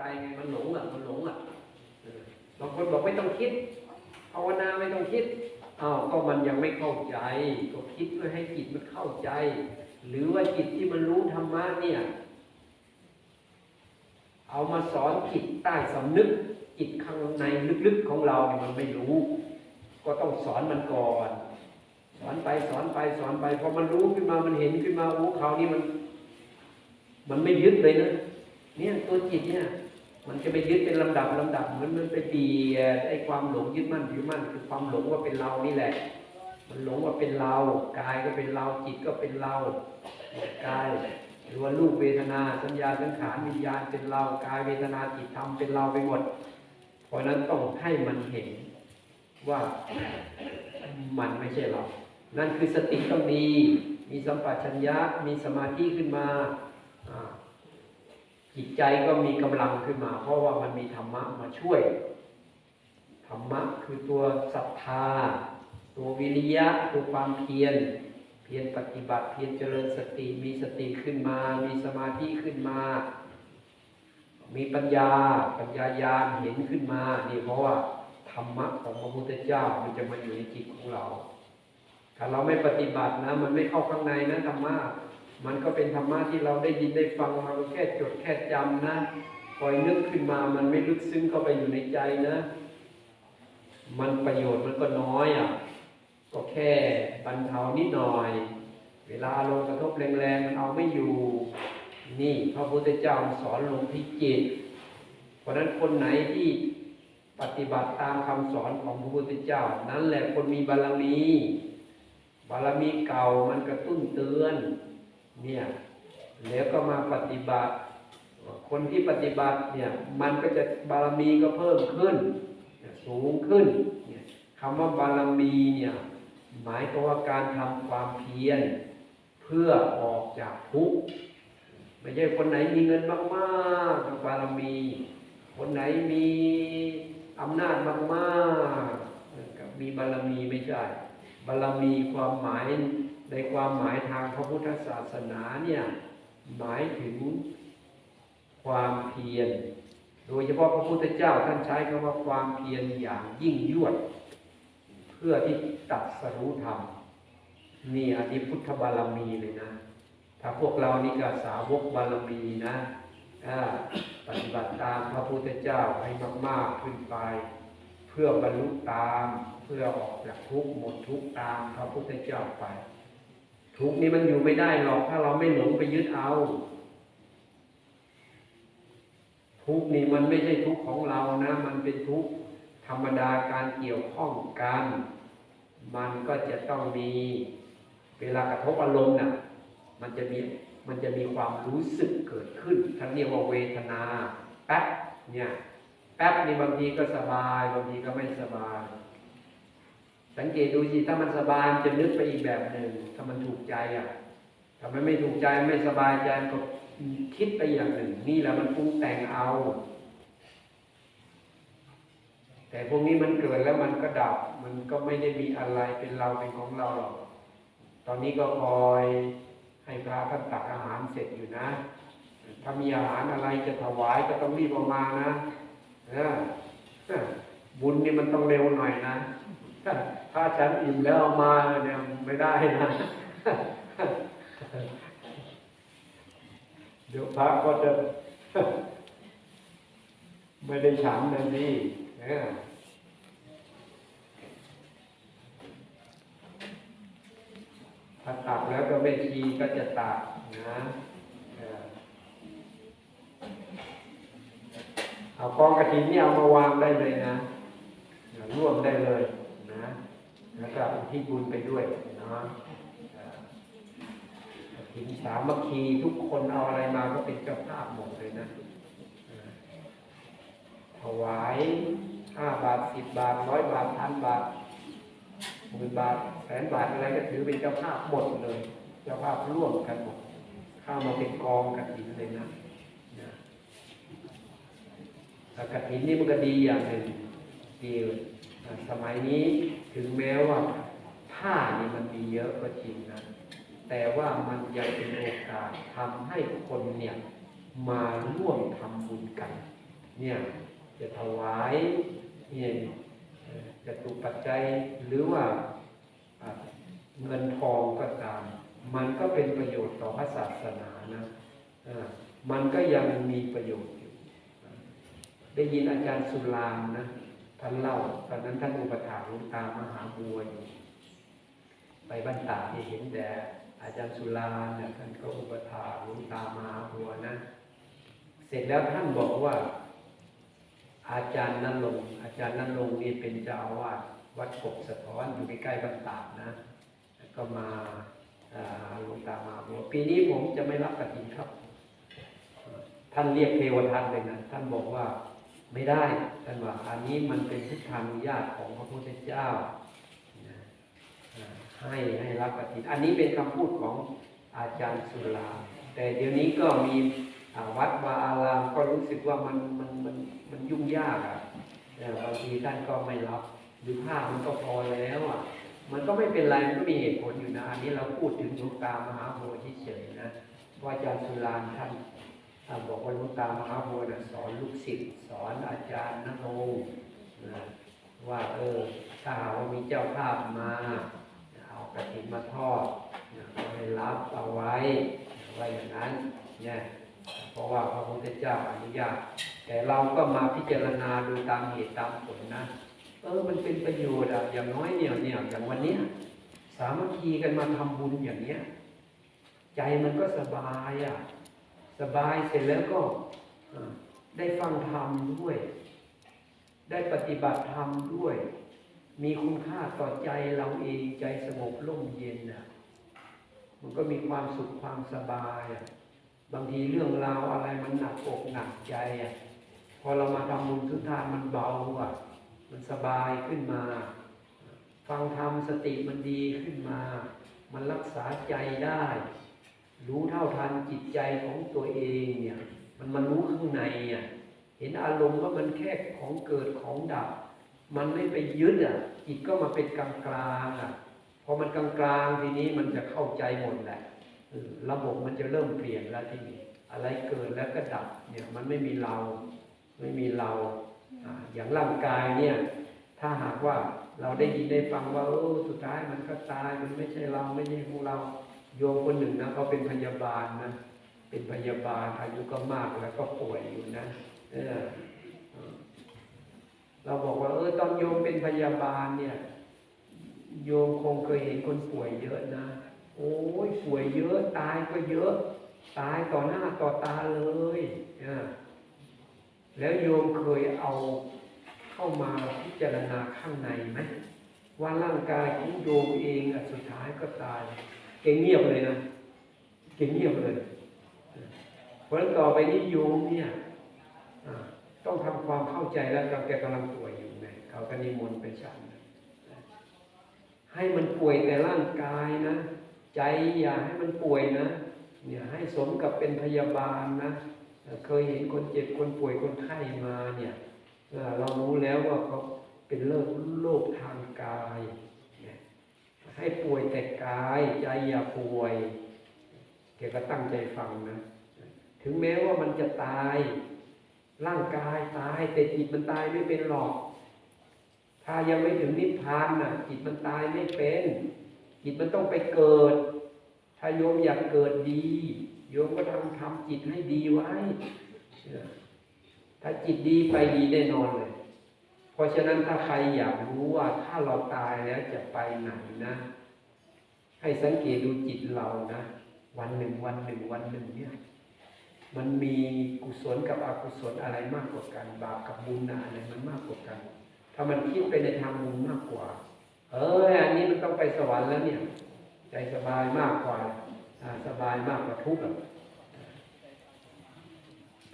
ใจไงมันหลงอะมันหลงอะบางคนบอกไม่ต้องคิดภาวนาไม่ต้องคิดอ้าวก็มันยังไม่เข้าใจ ก็คิดเพื่อให้จิตมันเข้าใจ หรือว่าจิตที่มันรู้ธรรมะเนี่ย เอามาสอนจิตใต้สำนึกจิตข้างในลึกๆของเราเนี่ยมันไม่รู้ ก็ต้องสอนมันก่อน สอนไปสอนไปสอนไปพอมันรู้ขึ้นมามันเห็นขึ้นมาโอ้คราวนี้มัน มันไม่ยึดเลยนะเนี่ยตัวจิตเนี่ย มันจะไปยึดเป็นลำดับลำดับเหมันมันไปเบียดไอ้ความหลงยึดมั่นถือมั่นคือความหลงว่าเป็นเรานี่แหละ มันหลงว่าเป็นเรากายก็เป็นเราจิตก็เป็นเรากายหรือว่ารูปเวทนาสัญญาสังขารวิญญาณเป็นเรากายเวทนาจิตธรรมเป็นเราไปหมด เพราะนั้นต้องให้มันเห็นว่ามันไม่ใช่เรา นั่นคือสติต้องมี มีสัมปชัญญะมีสมาธิขึ้นมา จิตใจก็มีกำลังขึ้นมา เพราะว่ามันมีธรรมะมาช่วย ธรรมะคือตัวศรัทธา ตัววิริยะตัวความเพียร เพียรปฏิบัติเพียรเจริญสติมีสติขึ้นมา มีสมาธิขึ้นมา มีปัญญาปัญญายาณเห็นขึ้นมานี่เพราะว่าธรรมะของพระพุทธเจ้ามันจะมาอยู่ในจิตของเรา ถ้าเราไม่ปฏิบัตินะ มันไม่เข้าข้างในนะธรรมะ มันก็เป็นธรรมะที่เราได้ยินได้ฟังเราแค่จดแค่จำนะคอยนึกขึ้นมามันไม่ลึกซึ้งเข้าไปอยู่ในใจนะ มันประโยชน์มันก็น้อยอะก็แค่บรรเทานิดหน่อย เวลาลงกระทบแรงๆมันเอาไม่อยู่ นี่พระพุทธเจ้าสอนลงที่จิต เพราะฉะนั้นคนไหนที่ปฏิบัติตามคำสอนของพระพุทธเจ้า นั่นแหละคนมีบารมี บารมีเก่ามันกระตุ้นเตือน เนี่ยแล้วก็มาปฏิบัติ คนที่ปฏิบัติเนี่ยมันก็จะบารมีก็เพิ่มขึ้น สูงขึ้นเนี่ยคำว่าบารมีเนี่ยหมายถึงว่าการทำความเพียรเพื่อออกจากทุกข์ไม่ใช่คนไหนมีเงินมากๆบารมี คนไหนมีอำนาจมากๆกับมีบารมีไม่ใช่ บารมีความหมาย ในความหมายทางพระพุทธศาสนาเนี่ยหมายถึงความเพียร โดยเฉพาะพระพุทธเจ้าท่านใช้คำว่าความเพียรอย่างยิ่งยวด เพื่อที่ตัดสรู้ธรรมนี่อันนี้พุทธบารมีเลยนะ ถ้าพวกเรานี่ก็สาวกบารมีนะปฏิบัติตามพระพุทธเจ้าให้มาก ๆ ขึ้นไป เพื่อบรรลุตามเพื่อออกจากทุกข์หมดทุกข์ตามพระพุทธเจ้าไป ทุกนี้มันอยู่ไม่ได้หรอก ถ้าเราไม่หลงไปยึดเอา ทุกนี่มันไม่ใช่ทุกของเรานะ มันเป็นทุกธรรมดาการเกี่ยวข้องกัน มันก็จะต้องมี เวลากระทบอารมณ์น่ะ มันจะมีมันจะมีความรู้สึกเกิดขึ้นท่านเรียกว่าเวทนา แป๊บเนี่ย แป๊บนี่บางทีก็สบาย บางทีก็ไม่สบาย สังเกตดูสิถ้ามันสบายจะนึกไปอีกแบบหนึ่งถ้ามันถูกใจอะถ้ามันไม่ถูกใจไม่สบายใจก็คิดไปอย่างหนึ่ง นี่แหละมันปรุงแต่งเอา แต่พวกนี้มันเกิดแล้วมันก็ดับ มันก็ไม่ได้มีอะไรเป็นเราเป็นของเราหรอกตอนนี้ก็คอยให้พระท่านตักอาหารเสร็จอยู่นะถ้ามีอาหารอะไรจะถวายก็ต้องรีบออกมานะบุญนี่มันต้องเร็วหน่อยนะ ถ้าฉันอิ่มแล้วเอามาเนี่ยไม่ได้นะเดี๋ยวพระก็จะไม่ได้ฉันเลยนี่เออถ้าตักแล้วก็ไม่ชีก็จะตักนะเอากองกระถินนี่เอามาวางได้เลยนะร่วมได้เลย ที่บุญไปด้วยนะเอ่อกฐินสามัคคีทุกคนเอาอะไรมาก็เป็นเจ้าภาพหมดเลยนะ ถวายห้าบาทสิบบาทร้อยบาทพันบาทหมื่นบาทแสนบาทอะไรก็ถือเป็นเจ้าภาพหมดเลย เจ้าภาพร่วมกันหมดเข้ามาเป็นกองกฐินเลยนะนะแต่กฐินนี่มันก็ดีอย่างหนึ่งดีสมัยนี้ถึงแม้ว่า ผ้านี่มันมีเยอะก็จริงนะ แต่ว่ามันยังเป็นโอกาสทำให้คนเนี่ยมาร่วมทำบุญกัน เนี่ยจะถวายเนี่ยจะตุปัจจัยหรือว่าเงินทองก็ตาม มันก็เป็นประโยชน์ต่อพระศาสนานะอ่ามันก็ยังมีประโยชน์อยู่ได้ยินอาจารย์สุรามนะท่านเล่าตอนนั้นท่านอุปถากหลวงตามหาบัวอยู่ ไปบ้านตาที่เห็นแต่อาจารย์สุราเนี่ยท่านก็อุปถาหลวงตามาบัวนะเสร็จแล้วท่านบอกว่า อาจารย์นั่นลง อาจารย์นั่นลงนี่เป็นเจ้าอาวาสวัดกบสะท้อนอยู่ใกล้ๆบ้านตากนะก็มาหลวงตามาบัวปีนี้ผมจะไม่รับกฐินครับ ท่านเรียกเทวทัตเลยนะท่านบอกว่าไม่ได้ท่านว่าอันนี้มันเป็นพุทธานุญาตของพระพุทธเจ้า ให้ให้รับกฐิอันนี้เป็นคำพูดของอาจารย์สุราแต่เดี๋ยวนี้ก็มีวัดวาอารามก็รู้สึกว่ามันมันมันมันยุ่งยากอะบางทีท่านก็ไม่รับหรือภาพมันก็พอแล้วอะมันก็ไม่เป็นไรมันก็มีเหตุผลอยู่นะอันนี้เราพูดถึงหลวงตามหาโพธิเฉยนะว่าอาจารย์สุรานท่านบอกว่าหลวงตามหาบัวนะสอนลูกศิษย์สอนอาจารย์นรงค์นะว่าเออถ้าหากว่ามีเจ้าภาพมา กระถินมาทอดนะก็ให้รับเอาไว้ไว้อย่างนั้นเนี่ยเพราะว่าพระพุทธเจ้าอนุญาตแต่เราก็มาพิจารณาดูตามเหตุตามผลนะ เออมันเป็นประโยชน์อะอย่างน้อยเนี่ยเนี่ยอย่างวันเนี้ยสามัคคีกันมาทำบุญอย่างเนี้ย ใจมันก็สบายอะสบายเสร็จแล้วก็ได้ฟังธรรมด้วย ได้ปฏิบัติธรรมด้วย มีคุณค่าต่อใจเราเองใจสงบร่มเย็นอะมันก็มีความสุขความสบายอะบางทีเรื่องราวอะไรมันหนักอกหนักใจอะพอเรามาทำบุญทุกทานมันเบาอะ มันสบายขึ้นมา ฟังธรรมสติมันดีขึ้นมา มันรักษาใจได้ รู้เท่าทันจิตใจของตัวเองเนี่ย มันมารู้ข้างในอะเห็นอารมณ์ว่ามันแค่ของเกิดของดับ มันไม่ไปยึดอะจิตก็มาเป็นกลางกลางอะพอมันกลางกลางทีนี้มันจะเข้าใจหมดแหละระบบมันจะเริ่มเปลี่ยนแล้วทีนี้อะไรเกิดแล้วก็ดับเนี่ยมันไม่มีเราไม่มีเราอย่างร่างกายเนี่ย ถ้าหากว่าเราได้ยินได้ฟังว่าเออสุดท้ายมันก็ตายมันไม่ใช่เราไม่ใช่ของเราโยมคนหนึ่งนะเขาเป็นพยาบาลนะเป็นพยาบาลอายุก็มากแล้วก็ป่วยอยู่นะเออ เราบอกว่า เออตอนโยมเป็นพยาบาลเนี่ย โยมคงเคยเห็นคนป่วยเยอะนะ โอ้ยป่วยเยอะ ตายก็เยอะ ตายต่อหน้าต่อตาเลยเออแล้วโยมเคยเอาเข้ามาพิจารณาข้างในไหมว่าร่างกายของโยมเองอะสุดท้ายก็ตายเก่งเงียบเลยนะเก่งเงียบเลยเพราะต่อไปนี้โยมเนี่ย ต้องทำความเข้าใจแล้วกับแกกำลังป่วยอยู่ไงเขาก็นิมนต์ไปฉันให้มันป่วยแต่ร่างกายนะ ใจอย่าให้มันป่วยนะเนี่ยให้สมกับเป็นพยาบาลนะเคยเห็นคนเจ็บคนป่วยคนไข้มาเนี่ยเรารู้แล้วว่าเขาเป็นโรคโรคทางกายเนี่ยให้ป่วยแต่กายใจอย่าป่วยแกก็ตั้งใจฟังนะ ถึงแม้ว่ามันจะตาย ร่างกายตายแต่จิตมันตายไม่เป็นหรอก ถ้ายังไม่ถึงนิพพานน่ะ จิตมันตายไม่เป็น จิตมันต้องไปเกิด ถ้าโยมอยากเกิดดี โยมก็ทำทำจิตให้ดีไว้เออถ้าจิตดีไปดีแน่นอนเลย เพราะฉะนั้นถ้าใครอยากรู้ว่า ถ้าเราตายแล้วจะไปไหนนะ ให้สังเกตดูจิตเรานะ วันหนึ่งวันหนึ่งวันหนึ่งเนี่ย มันมีกุศลกับอกุศลอะไรมากกว่ากัน บาปกับบุญนะอะไรมันมากกว่ากัน ถ้ามันคิดไปในทางบุญมากกว่า เอออันนี้มันต้องไปสวรรค์แล้วเนี่ย ใจสบายมากกว่าสบายมากกว่าทุกข์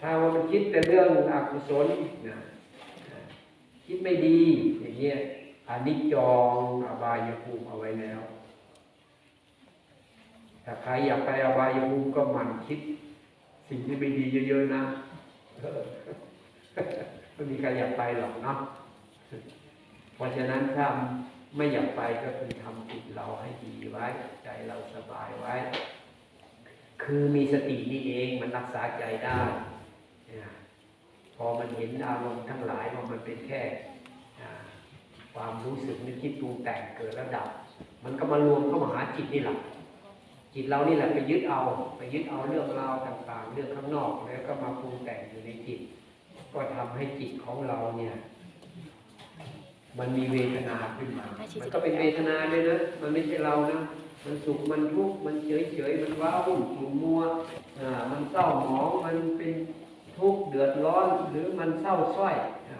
ถ้าว่ามันคิดแต่เรื่องอกุศลนะคิดไม่ดีอย่างเงี้ยอันนี้จองอบายภูมิเอาไว้แล้วถ้าใครอยากไปอบายภูมิก็มันคิด สิ่งที่ไม่ดีเยอะๆนะไม่มีใครอยากไปหรอกเนาะเพราะฉะนั้นถ้าไม่อยากไปก็คือทำจิตเราให้ดีไว้ ใจเราสบายไว้ คือมีสตินี่เองมันรักษาใจได้พอมันเห็นอารมณ์ทั้งหลายว่ามันเป็นแค่ความรู้สึกนึกคิดปรุงแต่งเกิดแล้วดับ มันก็มารวมเข้ามาหาจิตนี่แหละ จิตเรานี่แหละไปยึดเอา ไปยึดเอาเรื่องราวต่างๆ เรื่องข้างนอกแล้วก็มาปรุงแต่งอยู่ในจิต ก็ทำให้จิตของเราเนี่ย มันมีเวทนาขึ้นมา มันก็เป็นเวทนาด้วยนะ มันไม่ใช่เรานะ มันสุข มันทุกข์ มันเฉยเฉยๆมันว้าวุ่นขุ่นมัว อ่า มันเศร้าหมอง มันเป็นทุกข์เดือดร้อน หรือมันเศร้าสร้อย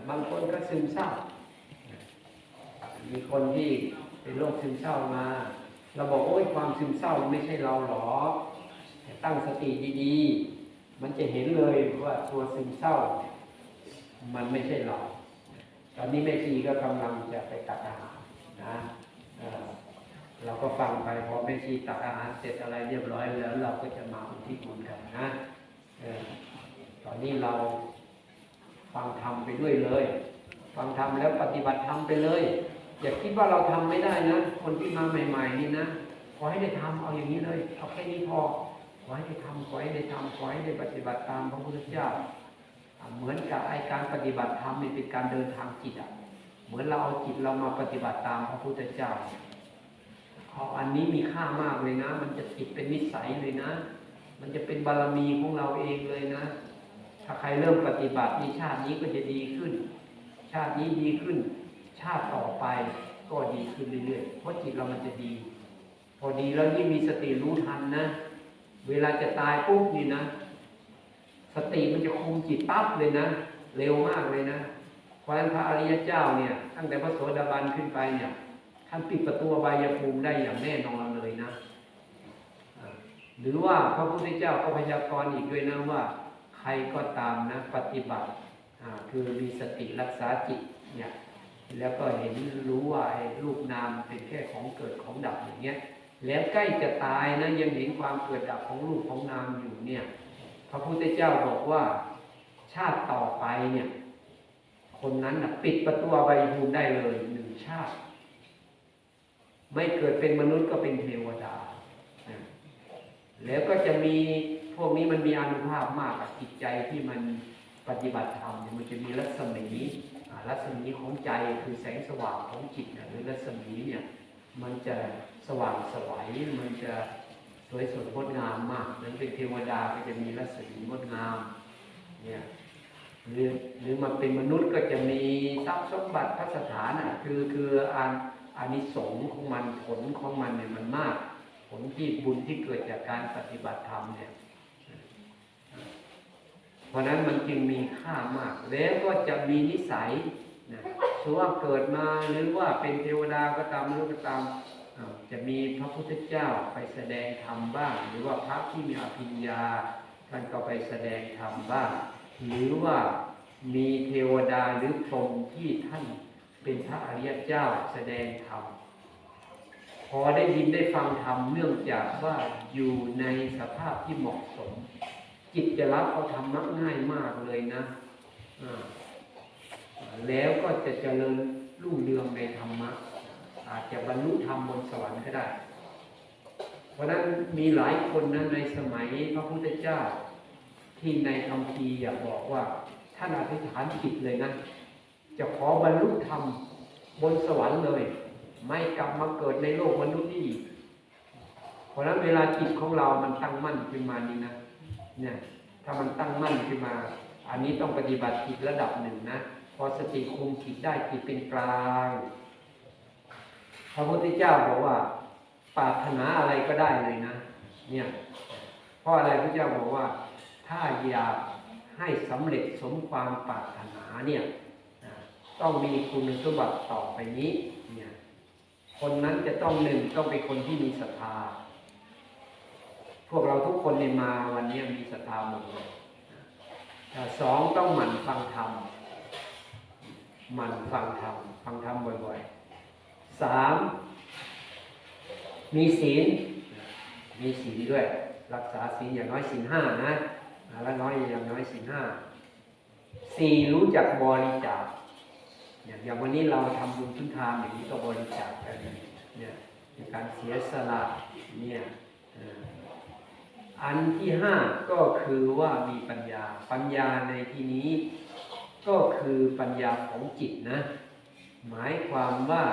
บางคนก็ซึมเศร้า มีคนที่เป็นโรคซึมเศร้ามา เราบอกโอ้ยความซึมเศร้าไม่ใช่เราหรอกตั้งสติดีๆ มันจะเห็นเลยว่าตัวซึมเศร้า มันไม่ใช่เรา ตอนนี้แม่ชีก็กำลังจะไปตักอาหารนะเราก็ฟังไปพอแม่ชีตักอาหารเสร็จอะไรเรียบร้อยแล้ว เราก็จะมาอุทิศบุญกันนะตอนนี้เราฟังธรรมไปด้วยเลย ฟังธรรมแล้วปฏิบัติธรรมไปเลย อย่าคิดว่าเราทำไม่ได้นะ คนที่มาใหม่ ๆ นี่นะขอให้ได้ทำเอาอย่างนี้เลยเอาแค่นี้พอขอให้ได้ทำขอให้ได้ทำขอให้ได้ปฏิบัติตามพระพุทธเจ้า เหมือนกับไอการปฏิบัติธรรมนี่เป็นการเดินทางจิตอะเหมือนเราเอาจิตเรามาปฏิบัติตามพระพุทธเจ้าเอาอันนี้มีค่ามากเลยนะ มันจะติดเป็นนิสัยเลยนะ มันจะเป็นบารมีของเราเองเลยนะ ถ้าใครเริ่มปฏิบัติในชาตินี้ก็จะดีขึ้น ชาตินี้ดีขึ้น ชาติต่อไปก็ดีขึ้นเรื่อยๆเพราะจิตเรามันจะดี พอดีแล้วยิ่งมีสติรู้ทันนะ เวลาจะตายปุ๊บนี่นะ สติมันจะคุมจิตปั๊บเลยนะ เร็วมากเลยนะเพราะฉะนั้นพระอริยเจ้าเนี่ย ตั้งแต่พระโสดาบันขึ้นไปเนี่ยท่านปิดประตูอบายภูมิได้อย่างแน่นอนเลยนะ หรือว่าพระพุทธเจ้าก็พยากรณ์อีกด้วยนะว่า ใครก็ตามนะ ปฏิบัติคือมีสติรักษาจิตเนี่ย แล้วก็เห็นรู้ว่าไอ้รูปนามเป็นแค่ของเกิดของดับอย่างเงี้ย แล้วใกล้จะตายนะยังเห็นความเกิดดับของรูปของนามอยู่เนี่ย พระพุทธเจ้าบอกว่าชาติต่อไปเนี่ย คนนั้นนะปิดประตูอบภูมิได้เลยหนึ่งชาติ ไม่เกิดเป็นมนุษย์ก็เป็นเทวดา แล้วก็จะมีพวกนี้มันมีอานุภาพมากกับจิตใจที่มันปฏิบัติธรรมเนี่ยมันจะมีรัศมีอ่า รัศมีของใจคือแสงสว่างของจิตเนี่ยหรือรัศมีเนี่ยมันจะสว่างสวัยมันจะสวยสดงดงามมากนั้นเป็นเทวดาก็จะมีรัศมีงดงามเนี่ยหรือหรือมาเป็นมนุษย์ก็จะมีทรัพย์สมบัติพัสถานอะคือคืออาอานิสงส์ของมันผลของมันเนี่ยมันมาก ผลที่บุญที่เกิดจากการปฏิบัติธรรมเนี่ย เพราะนั้นมันจึงมีค่ามาก แล้วก็จะมีนิสัยนะถือว่าเกิดมาหรือว่าเป็นเทวดาก็ตามมนุษย์ก็ตามจะมีพระพุทธเจ้าไปแสดงธรรมบ้าง หรือว่าพระที่มีอภิญญาท่านก็ไปแสดงธรรมบ้าง หรือว่ามีเทวดาหรือพรหมที่ท่านเป็นพระอริยเจ้าแสดงธรรมพอได้ยินได้ฟังธรรมเนื่องจากว่าอยู่ในสภาพที่เหมาะสม จิตจะรับเอาธรรมะง่ายมากเลยนะแล้วก็จะเจริญรุ่งเรืองในธรรมะ อาจจะบรรลุธรรมบนสวรรค์ก็ได้ เพราะนั้นมีหลายคนนะในสมัยพระพุทธเจ้า ที่ในคำพีอยากบอกว่าท่านอธิษฐานจิตเลยนะจะขอบรรลุธรรมบนสวรรค์เลย ไม่กลับมาเกิดในโลกมนุษย์นี่อีกเพราะฉะนั้นเวลาจิตของเรามันตั้งมั่นขึ้นมานี่นะ เนี่ยถ้ามันตั้งมั่นขึ้นมา อันนี้ต้องปฏิบัติจิตระดับหนึ่งนะพอสติคุมจิตได้จิตเป็นกลางพระพุทธเจ้าบอกว่าปรารถนาอะไรก็ได้เลยนะ เนี่ยเพราะอะไรพระเจ้าบอกว่า ถ้าอยากให้สำเร็จสมความปรารถนาเนี่ยต้องมีคุณสมบัติต่อไปนี้ เนี่ย คนนั้นจะต้องหนึ่งต้องเป็นคนที่มีศรัทธา วกเราทุกคนในมาวันนี้มีศรัทธาหมดเลยสองต้องหมั่นฟังธรรมหมั่นฟังธรรมฟังธรรมบ่อยๆสามมีศีล มีศีลด้วย รักษาศีลอย่างน้อยศีลห้านะและน้อยอย่างน้อยศีลห้าสี่รู้จักบริจาคอย่างอย่างวันนี้เราทำบุญทุนทานอย่างนี้ก็บริจาคกันเนี่ยในการเสียสละเนี่ย อันที่ห้าก็คือว่ามีปัญญา ปัญญาในที่นี้ก็คือปัญญาของจิตนะ หมายความว่า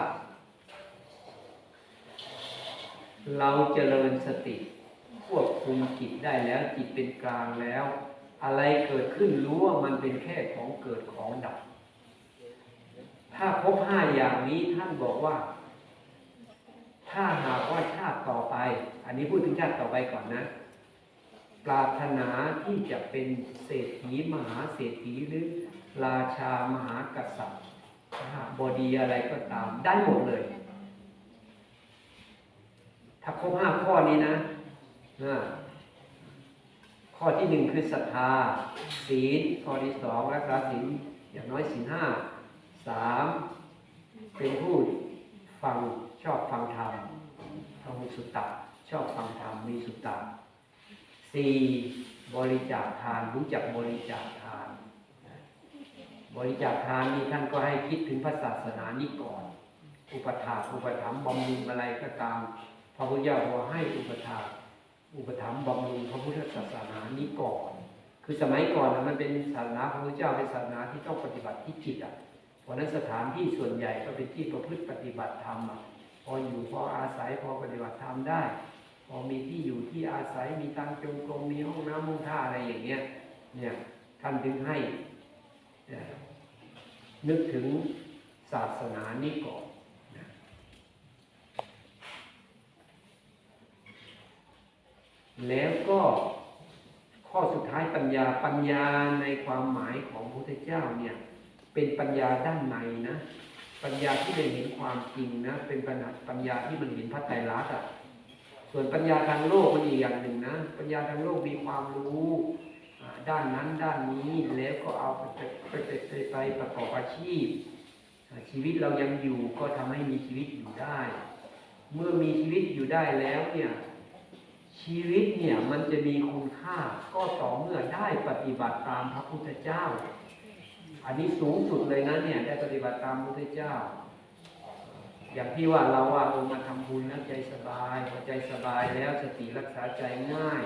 เราเจริญสติควบคุมจิตได้แล้ว จิตเป็นกลางแล้ว อะไรเกิดขึ้นรู้ว่ามันเป็นแค่ของเกิดของดับ ถ้าครบห้าอย่างนี้ท่านบอกว่า ถ้าหากว่าชาติต่อไป อันนี้พูดถึงชาติต่อไปก่อนนะ ปรารถนาที่จะเป็นเศรษฐีมหาเศรษฐีหรือราชามหากษัตริย์บดีอะไรก็ตามได้หมดเลย ถ้าครบห้าข้อนี้นะข้อที่หนึ่งคือศรัทธาศีลข้อที่สองรักษาศีลอย่างน้อยศีลห้าสามเป็นผู้ฟังชอบฟังธรรมพระมุสุตตะชอบฟังธรรมมีสุตตะ สี่บริจาคทานรู้จักบริจาคทาน บริจาคทานนี่ท่านก็ให้คิดถึงพระศาสนานี้ก่อน อุปถาอุปถัมภ์บำรุงอะไรก็ตาม พระพุทธเจ้าบอกให้อุปถาอุปถัมภ์บำรุงพระพุทธศาสนานี้ก่อน คือสมัยก่อนนะมันเป็นศาสนาพระพุทธเจ้าเป็นศาสนาที่ต้องปฏิบัติที่จิตอะเพราะนั้นสถานที่ส่วนใหญ่ก็เป็นที่ประพฤติปฏิบัติธรรมอะพออยู่พออาศัยพอปฏิบัติธรรมได้ พอมีที่อยู่ที่อาศัยมีตังจงกรมมีห้องน้ำห้งท่าอะไรอย่างเงี้ยเนี่ยท่านถึงให้นึกถึงศาสนานี้ก่อนแล้วก็ข้อสุดท้ายปัญญาปัญญาในความหมายของพระพุทธเจ้าเนี่ยเป็นปัญญาด้านในนะ ปัญญาที่ได้เห็นความจริงนะ เป็นปัญญาปัญญาที่มันเห็นพระไตรลักษณ์อะ ส่วนปัญญาทางโลกมันอีกอย่างหนึ่งนะ ปัญญาทางโลกมีความรู้ด้านนั้นด้านนี้แล้วก็เอาไปไปไปไปไปประกอบอาชีพ ชีวิตเรายังอยู่ก็ทำให้มีชีวิตอยู่ได้ เมื่อมีชีวิตอยู่ได้แล้วเนี่ยชีวิตเนี่ยมันจะมีคุณค่าก็ต่อเมื่อได้ปฏิบัติตามพระพุทธเจ้า อันนี้สูงสุดเลยนะเนี่ยได้ปฏิบัติตามพระพุทธเจ้า อย่างที่ว่าเราว่าเออมาทำบุญแล้วใจสบายพอใจสบายแล้วสติรักษาใจง่าย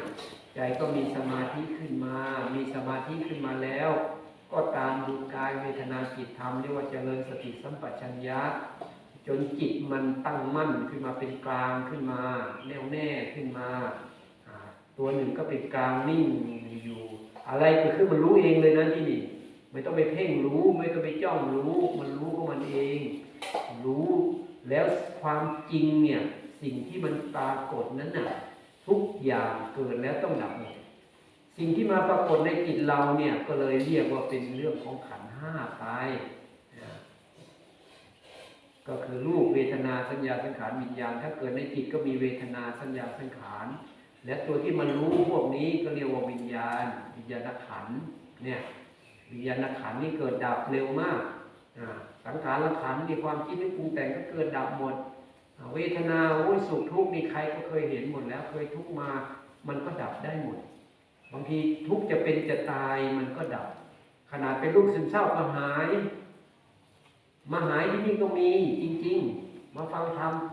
ใจก็มีสมาธิขึ้นมา มีสมาธิขึ้นมาแล้ว ก็ตามดูกายเวทนาจิตธรรมเรียกว่าเจริญสติสัมปชัญญะจนจิตมันตั้งมั่นขึ้นมาเป็นกลางขึ้นมา แน่วแน่ขึ้นมาอ่าตัวหนึ่งก็เป็นกลางนิ่งอยู่ อะไรเกิดขึ้นมันรู้เองเลยนะที่นี่ไม่ต้องไปเพ่งรู้ไม่ต้องไปจ้องรู้ มันรู้ของมันเอง รู้ แล้วความจริงเนี่ยสิ่งที่มันปรากฏนั้นน่ะทุกอย่างเกิดแล้วต้องดับหมดสิ่งที่มาปรากฏในจิตเราเนี่ยก็เลยเรียกว่าเป็นเรื่องของขันห้าไปก็คือรูปเวทนาสัญญาสังขารวิญญาณ ถ้าเกิดในจิตก็มีเวทนาสัญญาสังขาร และตัวที่มันรู้พวกนี้ก็เรียกว่าวิญญาณ วิญญาณขันเนี่ยวิญญาณขันนี่เกิดดับเร็วมากอ่า สังขารขันธ์มีความคิดนึกปรุงแต่งก็เกิดดับหมด เวทนาโอ้ยสุขทุกข์มีใครก็เคยเห็นหมดแล้วเคยทุกข์มา มันก็ดับได้หมด บางทีทุกข์จะเป็นจะตายมันก็ดับ ขนาดเป็นลูกซึมเศร้าก็หาย มาหายที่นี่ก็มีจริง ๆ มาฟังธรรม